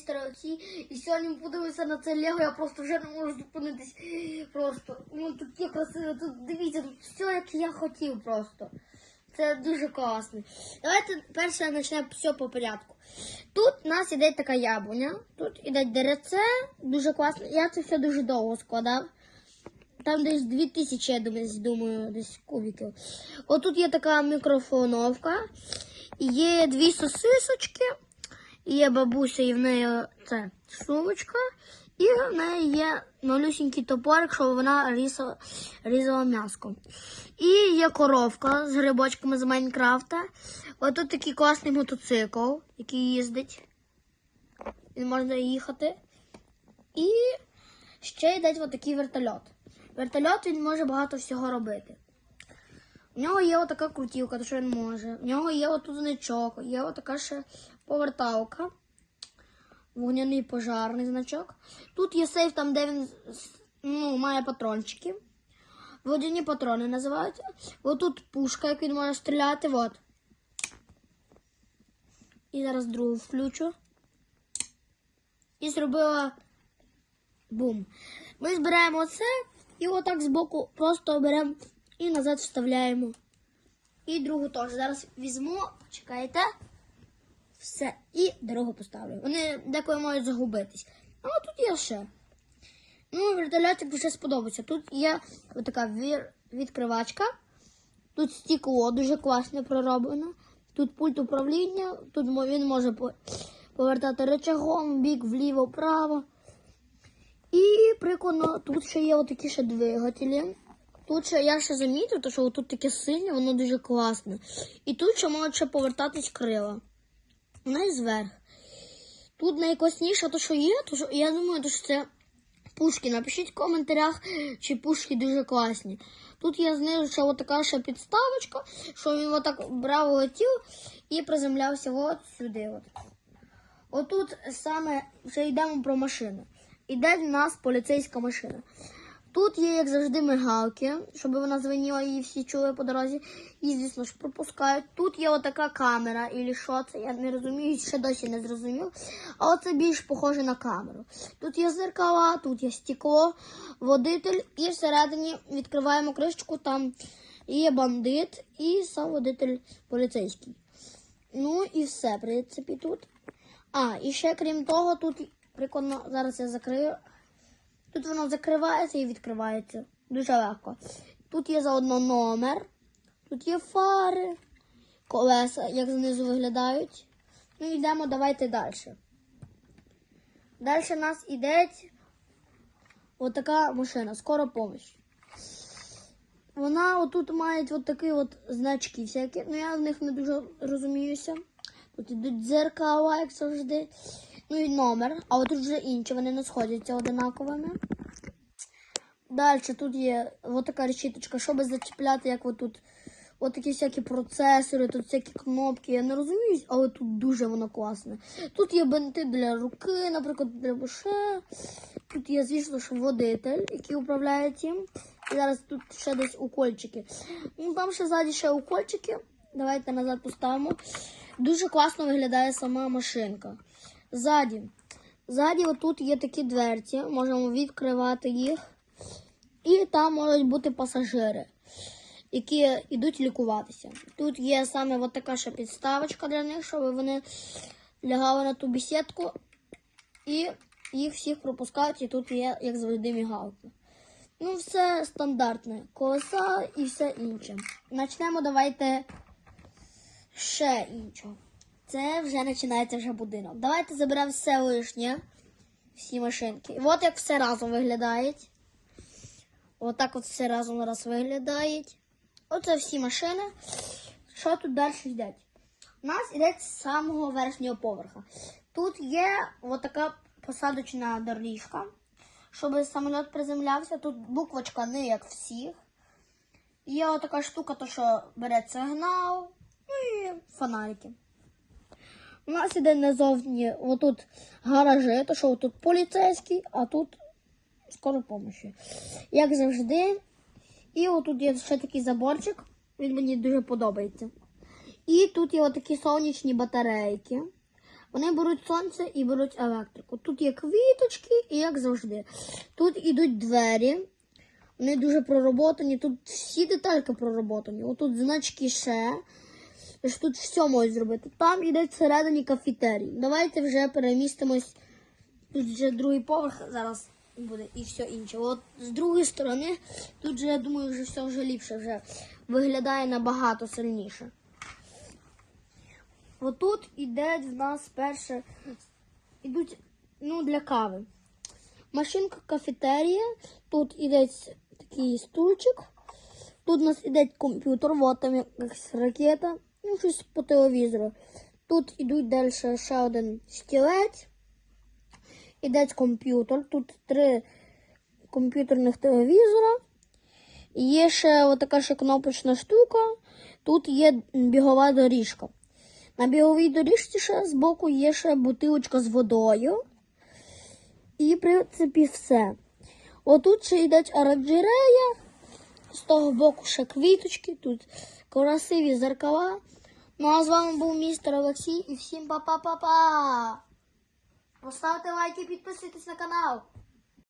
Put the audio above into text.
містера. І сьогодні подивимося на це Лего, я просто вже не можу зупинитись. Просто, ну таке красиве, тут дивіться, тут все як я хотів просто. Це дуже класно. Давайте перше почнемо все по порядку. Тут у нас іде така яблуня, тут іде дереце, дуже класно. Я це все дуже довго складав. Там десь 2000, я думаю, думаю, десь кубиків. Отут є така мікрофоновка, є дві сосисочки, є бабуся, і в неї це сумочка, і в неї є малюсенький топорик, щоб вона різала, різала м'яско. І є коровка з грибочками з Майнкрафта. Отут такий класний мотоцикл, який їздить. Він можна їхати. І ще йде отакий вертольот. Вертольот він може багато всього робити. У нього є отака крутівка, то що він може. У нього є отут значок, є отака ще поверталка. Вогняний пожарний значок. Тут є сейф, там, де він ну, має патрончики. Водяні патрони називаються. Отут пушка, як він може стріляти. От. І зараз другу включу. І зробила бум. Ми збираємо це і отак збоку просто беремо і назад вставляємо. І другу теж. Зараз візьму, чекайте. Все. І дорогу поставлю. Вони деколи можуть загубитись. А тут є ще. Ну, вертольотик вже сподобається. Тут є така відкривачка. Тут стекло дуже класно пророблено. Тут пульт управління. Тут він може повертати рычагом, бік, вліво, вправо. І прикольно, тут ще є отакі ще двигателі. Тут ще я ще замітив, то що тут таке синє, воно дуже класне. І тут ще можуть ще повертатись крила. Вона і зверх. Тут найкласніше, то що є, то що я думаю, то що це пушки. Напишіть в коментарях, чи пушки дуже класні. Тут є знизу ще отака ще підставочка, що він отак брав, летів і приземлявся от сюди. От. Отут саме вже йдемо про машину. Іде в нас поліцейська машина. Тут є, як завжди, мигалки, щоб вона звеніла і всі чули по дорозі. І, звісно ж, пропускають. Тут є отака камера, і що це, я не розумію, ще досі не зрозумів. Але це більш похоже на камеру. Тут є зеркала, тут є стекло, водитель, і всередині відкриваємо кришечку, там є бандит і сам водитель поліцейський. Ну і все, в принципі, тут. А, і ще крім того, тут прикольно, зараз я закрию. Тут воно закривається і відкривається. Дуже легко. Тут є заодно номер, тут є фари, колеса, як знизу виглядають. Ну йдемо, давайте далі. Далі в нас іде отака машина, скоро помощь. Вона отут має от такі от значки всякі, ну я в них не дуже розуміюся. Тут ідуть дзеркала, як завжди. Ну і номер, а от вже інші, вони не сходяться одинаковими. Далі тут є от така решіточка, щоб зачіпляти, як отут. От такі всякі процесори, тут всякі кнопки. Я не розумію, але тут дуже воно класне. Тут є бинти для руки, наприклад, для буше. Тут є, звісно, ж водитель, який управляє цим. І зараз тут ще десь укольчики. Ну там ще ззаді ще укольчики. Давайте назад поставимо. Дуже класно виглядає сама машинка. Ззаді. Ззаді отут є такі дверці, можемо відкривати їх. І там можуть бути пасажири, які йдуть лікуватися. Тут є саме така ще підставочка для них, щоб вони лягали на ту бесідку. І їх всіх пропускають, і тут є, як завжди, мігалки. Ну, все стандартне. Колеса і все інше. Почнемо давайте ще іншого. Це вже починається вже будинок. Давайте заберемо все лишнє, всі машинки. І от як все разом виглядає. Отак от все разом раз виглядає. Оце всі машини. Що тут далі йде? У нас йде з самого верхнього поверха. Тут є отака посадочна доріжка, щоб самоліт приземлявся. Тут буквочка не як всіх. Є отака штука, то що бере сигнал, ну і фонарики. У нас іде назовні отут гаражі, то що тут поліцейський, а тут скоро помощі. Як завжди. І отут є ще такий заборчик. Він мені дуже подобається. І тут є отакі сонячні батарейки. Вони беруть сонце і беруть електрику. Тут є квіточки і як завжди. Тут ідуть двері. Вони дуже пророботані. Тут всі детальки пророботані. Отут значки ще. Тож тут все можуть зробити. Там іде всередині кафетерій. Давайте вже перемістимось. Тут вже другий поверх зараз буде і все інше. От з другої сторони, тут же, я думаю, вже все вже ліпше, вже виглядає набагато сильніше. Отут іде в нас перше, ідуть ну, для кави. Машинка кафетерія, тут іде такий стульчик, тут у нас іде комп'ютер, от там якась ракета, ну щось по телевізору. Тут ідуть далі ще один стілець, іде комп'ютер, тут три комп'ютерних телевізора. Є ще отака ще кнопочна штука. Тут є бігова доріжка. На біговій доріжці ще збоку є ще бутилочка з водою. І, в принципі, все. Отут ще йде оранжерея, з того боку ще квіточки, тут красиві зеркала. Ну а з вами був містер Олексій і всім па-па-па-па! Поставте лайки і підписуйтесь на канал.